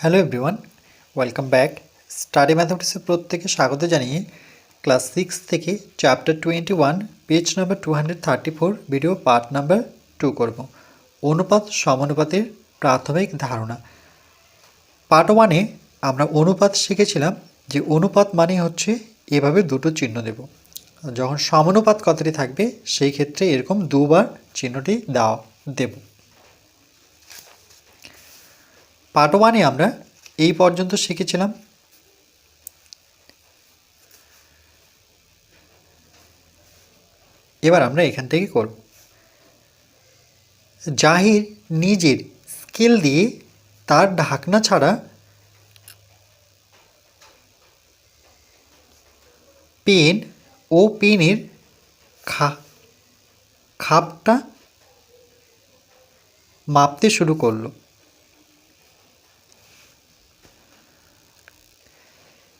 Hello everyone welcome back study ম্যাথমেটিক্সের প্রত্যেকে স্বাগত জানিয়ে ক্লাস সিক্স থেকে chapter twenty one page number two hundred thirty four video part number two করব। অনুপাত সমানুপাতের প্রাথমিক ধারণা। পার্ট ওয়ানে আমরা অনুপাত শিখেছিলাম যে অনুপাত মানে হচ্ছে এভাবে দুটো চিহ্ন দেব। যখন সমানুপাত কথাটি থাকবে, সেই ক্ষেত্রে এরকম দুবার চিহ্নটি দেওয়া দেব। পার্ট ওয়ানে আমরা এই পর্যন্ত শিখেছিলাম। এবার আমরা এখান থেকে করব। জাহির নিজের স্কেল দিয়ে তার ঢাকনা ছাড়া পেন ও পেনের খা, খাপটা মাপতে শুরু করল।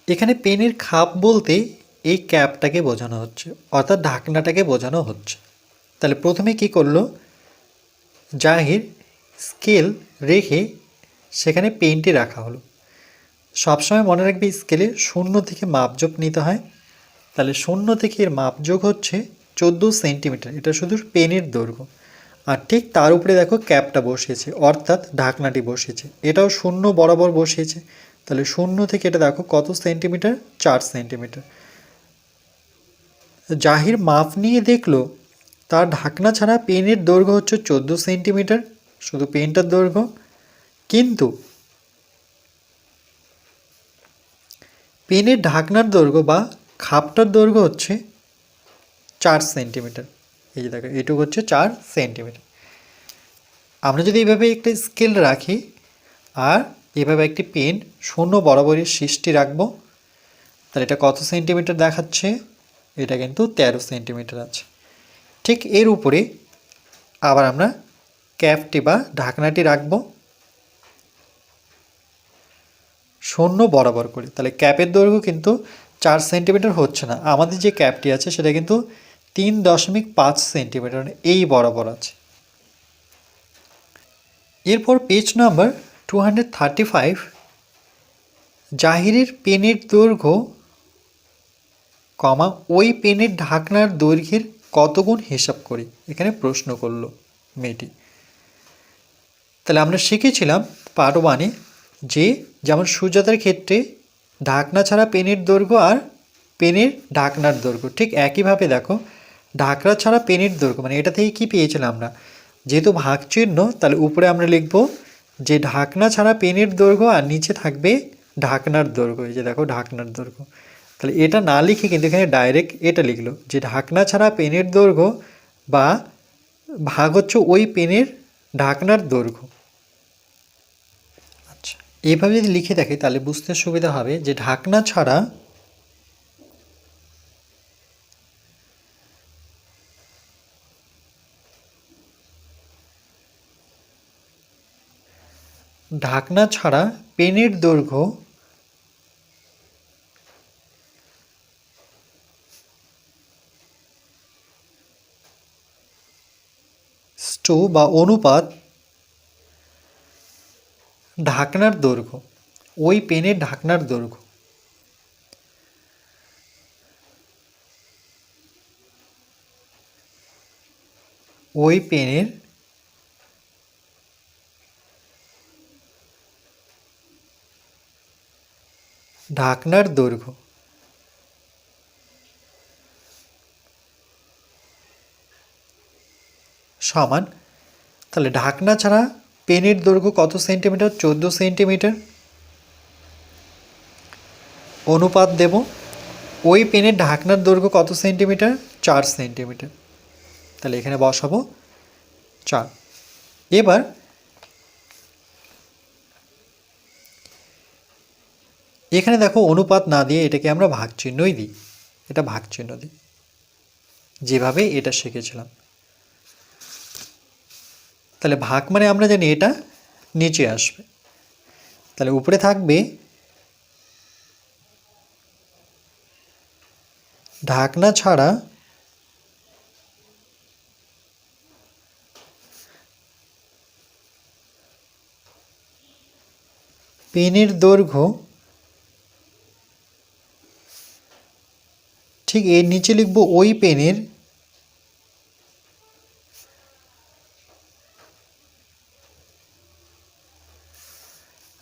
এখানে পেনের খাপ বলতে এই ক্যাপটাকে বোঝানো হচ্ছে, অর্থাৎ ঢাকনাটাকে বোঝানো হচ্ছে। তাহলে প্রথমে কি করল? জাহির স্কেল রেখে সেখানে পেনটি রাখা হলো। সবসময় মনে রাখবে স্কেলে শূন্য থেকে মাপযোগ নিতে হয়। তাহলে শূন্য থেকে এর মাপযোগ হচ্ছে চোদ্দ সেন্টিমিটার, এটা শুধু পেনের দৈর্ঘ্য। আর ঠিক তার উপরে দেখো ক্যাপটা বসিয়েছে, অর্থাৎ ঢাকনাটি বসিয়েছে। এটাও শূন্য বরাবর বসিয়েছে। তাহলে শূন্য থেকে এটা দেখো কত সেন্টিমিটার? চার সেন্টিমিটার। জাহির মাপ নিয়ে দেখল, তার ঢাকনা ছাড়া পেনের দৈর্ঘ্য হচ্ছে চোদ্দ সেন্টিমিটার, শুধু পেনটার দৈর্ঘ্য। কিন্তু পেনের ঢাকনার দৈর্ঘ্য বা খাপটার দৈর্ঘ্য হচ্ছে চার সেন্টিমিটার। এই যে দেখো, এটুকু হচ্ছে চার সেন্টিমিটার। আমরা যদি এইভাবে একটা স্কেল রাখি, আর এভাবে একটি পেন শূন্য বরাবরই সৃষ্টি রাখব। তাহলে এটা কত সেন্টিমিটার দেখাচ্ছে? এটা কিন্তু তেরো সেন্টিমিটার আছে। ঠিক এর উপরে আবার আমরা ক্যাপটি বা ঢাকনাটি রাখব। শূন্য বরাবর করে। তাহলে ক্যাপের দৈর্ঘ্য কিন্তু চার সেন্টিমিটার হচ্ছে না। আমাদের যে ক্যাপটি আছে সেটা কিন্তু তিন দশমিক পাঁচ সেন্টিমিটার মানে এই বরাবর আছে। এরপর page number two hundred thirty five জাহিরের পেনের দৈর্ঘ্য, কমা, ওই পেনের ঢাকনার দৈর্ঘ্যের কত গুণ হিসাব করি? এখানে প্রশ্ন করল মেয়েটি। তাহলে আমরা শিখেছিলাম পার্ট ওয়ানে যে যেমন সুজাতার ক্ষেত্রে ঢাকনা ছাড়া পেনের দৈর্ঘ্য আর পেনের ঢাকনার দৈর্ঘ্য। ঠিক একইভাবে দেখো, ঢাকনা ছাড়া পেনের দৈর্ঘ্য মানে এটা থেকে কী পেয়েছিলাম আমরা? যেহেতু ভাগ চিহ্ন তাহলে উপরে আমরা লিখব যে ঢাকনা ছাড়া পেনের দৈর্ঘ্য আর নিচে থাকবে ঢাকনার দৈর্ঘ্য, এই যে দেখো ঢাকনার দৈর্ঘ্য। তাহলে এটা না লিখে কিন্তু এখানে ডাইরেক্ট এটা লিখলো যে ঢাকনা ছাড়া পেনের দৈর্ঘ্য বা ভাগ হচ্ছে ওই পেনের ঢাকনার দৈর্ঘ্য। আচ্ছা এইভাবে যদি লিখে দেখে তাহলে বুঝতে সুবিধা হবে যে ঢাকনা ছাড়া ঢাকনা ছাড়া পেনের দৈর্ঘ্য স্টু বা অনুপাত ঢাকনার দৈর্ঘ্য, ওই পেনের ঢাকনার দৈর্ঘ্য। ওই পেনের ঢাকনার দৈর্ঘ্য। সমান, তাহলে ঢাকনা ছাড়া পেনের দৈর্ঘ্য কত সেন্টিমিটার? চোদ্দ সেন্টিমিটার। অনুপাত দেব, ওই পেনের ঢাকনার দৈর্ঘ্য কত সেন্টিমিটার? চার সেন্টিমিটার। তাহলে এখানে বসাবো, চার। এবার এখানে দেখো অনুপাত না দিয়ে এটাকে আমরা ভাগ চিহ্নই দিই। এটা ভাগ চিহ্ন দিই। যেভাবে এটা শিখেছিলাম। তাহলে ভাগ মানে আমরা জানি এটা নিচে আসবে। তাহলে উপরে থাকবে ঢাকনা ছাড়া পেনের দৈর্ঘ্য ঠিক এর নিচে লিখব ওই পেনের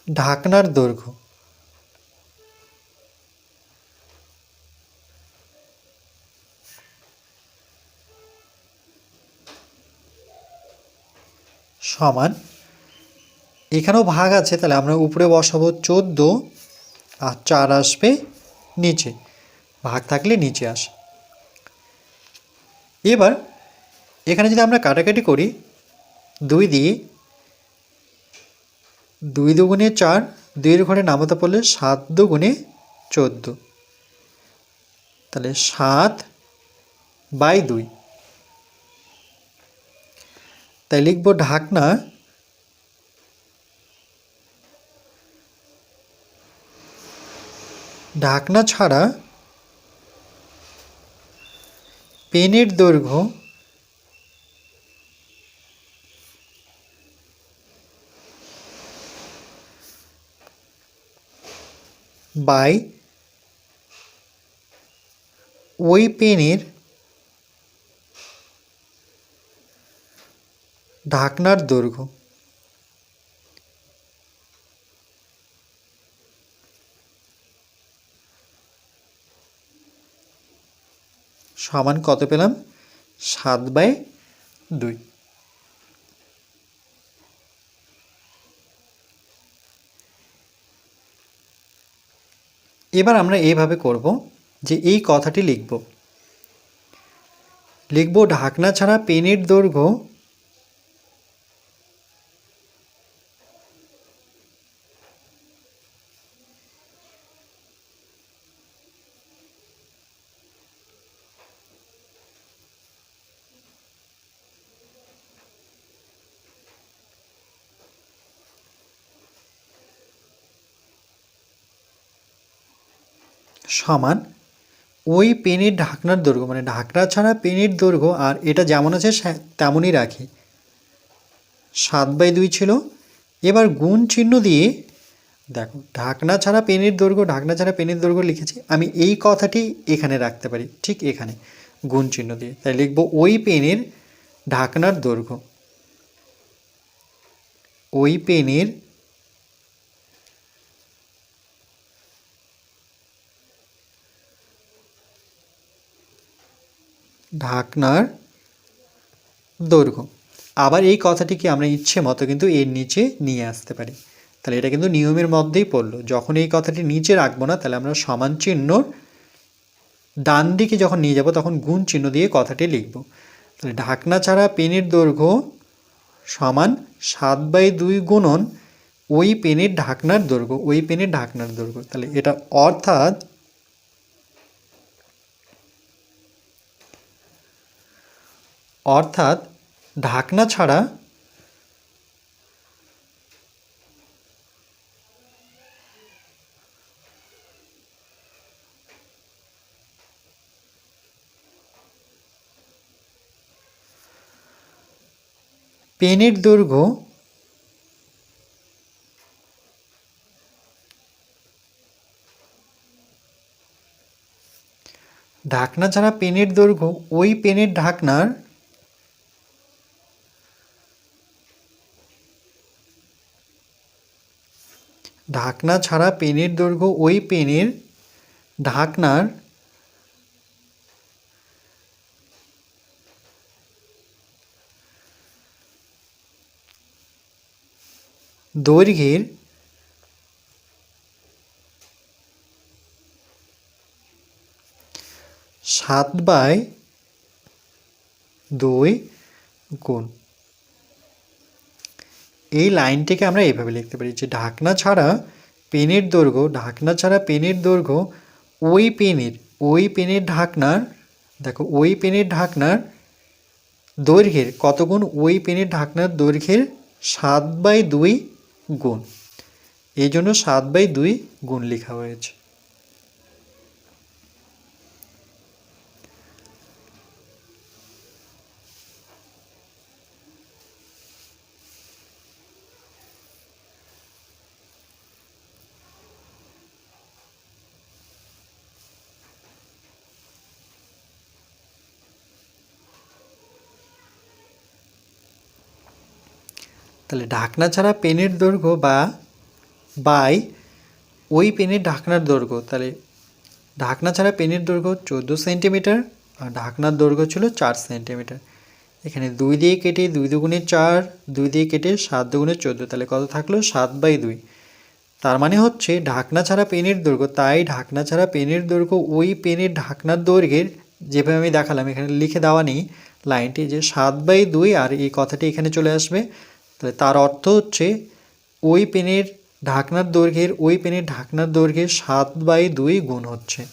ঢাকনার দৈর্ঘ্য। সমান। এখানেও ভাগ আছে, তাহলে আমরা উপরে বসাবো চোদ্দ আর চার আসবে নিচে। ভাগ থাকলে নিচে আসে। এবার এখানে যদি আমরা কাটাকাটি করি, দুই দিয়ে দুই দুগুণে চার, দুইয়ের ঘরে নামাতে পড়লে সাত দুগুণে চোদ্দ। তাহলে সাত বাই দুই। তাই লিখব ঢাকনা ঢাকনা ছাড়া পেনের দৈর্ঘ্য বাই ওই পেনের ঢাকনার দৈর্ঘ্য। সমান কত পেলাম? সাত বাই দুই। এবার আমরা এইভাবে করব যে এই কথাটি লিখব। লিখব, ঢাকনা ছাড়া পেনের দৈর্ঘ্য সমান ওই পেনের ঢাকনার দৈর্ঘ্য মানে ঢাকনা ছাড়া পেনের দৈর্ঘ্য, আর এটা যেমন আছে তেমনই রাখি। সাত বাই দুই ছিল। এবার গুণ চিহ্ন দিয়ে, দেখো, ঢাকনা ছাড়া পেনের দৈর্ঘ্য, ঢাকনা ছাড়া পেনের দৈর্ঘ্য লিখেছি, আমি এই কথাটি এখানে রাখতে পারি, ঠিক এখানে, গুণ চিহ্ন দিয়ে। তাই লিখব ওই পেনের ঢাকনার দৈর্ঘ্য। ওই পেনের ঢাকনার দৈর্ঘ্য। আবার এই কথাটিকে আমরা ইচ্ছে মতো কিন্তু এর নিচে নিয়ে আসতে পারি? তাহলে এটা কিন্তু নিয়মের মধ্যেই পড়ল। যখন এই কথাটি নিচে রাখব না, তাহলে আমরা সমান চিহ্নর ডান দিকে যখন নিয়ে যাব, তখন গুণ চিহ্ন দিয়ে কথাটি লিখব। তাহলে ঢাকনা ছাড়া পেনের দৈর্ঘ্য সমান সাত বাই দুই গুণন ওই পেনের ঢাকনার দৈর্ঘ্য, ওই পেনের ঢাকনার দৈর্ঘ্য। তাহলে এটা অর্থাৎ অর্থাৎ ঢাকনা ছাড়া পেনের দৈর্ঘ্য ঢাকনা ছাড়া পেনের দৈর্ঘ্য ওই পেনের ঢাকনার ঢাকনা ছাড়া পেনের দৈর্ঘ্য ওই পেনের ঢাকনার দৈর্ঘ্যের সাত বাই দুই গুণ। এই লাইনটিকে আমরা এভাবে লিখতে পারি যে ঢাকনা ছাড়া পেনের দৈর্ঘ্য, ঢাকনা ছাড়া পেনের দৈর্ঘ্য, ওই পেনের ওই পেনের ঢাকনার, দেখো, ওই পেনের ঢাকনার দৈর্ঘ্যের কত গুণ ওই পেনের ঢাকনার দৈর্ঘ্যের সাত বাই দুই গুণ। এই জন্য সাত বাই দুই গুণ লেখা হয়েছে। তাহলে ঢাকনা ছাড়া পেনের দৈর্ঘ্য বা বাই ওই পেনের ঢাকনার দৈর্ঘ্য, তাহলে ঢাকনা ছাড়া পেনের দৈর্ঘ্য চোদ্দ সেন্টিমিটার আর ঢাকনার দৈর্ঘ্য ছিল চার সেন্টিমিটার। এখানে দুই দিয়ে কেটে দুই দুগুণে চার, দুই দিয়ে কেটে সাত দুগুণে চোদ্দ, তাহলে কত থাকল? সাত বাই দুই। তার মানে হচ্ছে ঢাকনা ছাড়া পেনের দৈর্ঘ্য, তাই ঢাকনা ছাড়া পেনের দৈর্ঘ্য ওই পেনের ঢাকনার দৈর্ঘ্যের যেভাবে আমি দেখালাম, এখানে লিখে দেওয়া নেই লাইনটি, যে সাত বাই দুই আর এই কথাটি এখানে চলে আসবে। তার অর্থ হচ্ছে, ওই পেনের ঢাকনার দৈর্ঘ্যের, ওই পেনের ঢাকনার দৈর্ঘ্যের সাত বাই দুই গুণ হচ্ছে।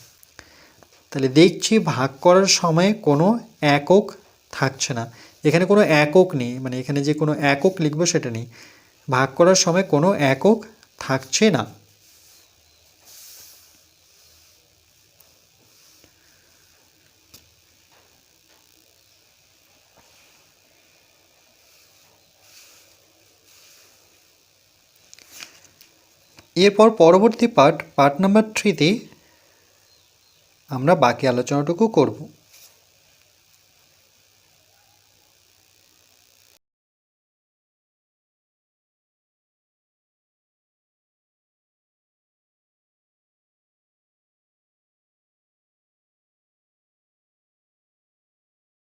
তাহলে দেখছি ভাগ করার সময় কোনো একক থাকছে না। এখানে কোনো একক নেই মানে এখানে যে কোনো একক লিখব সেটা নেই। ভাগ করার সময় কোনো একক থাকছে না। এরপর পরবর্তী পার্ট পার্ট নাম্বার থ্রিতে আমরা বাকি আলোচনাটুকু করব।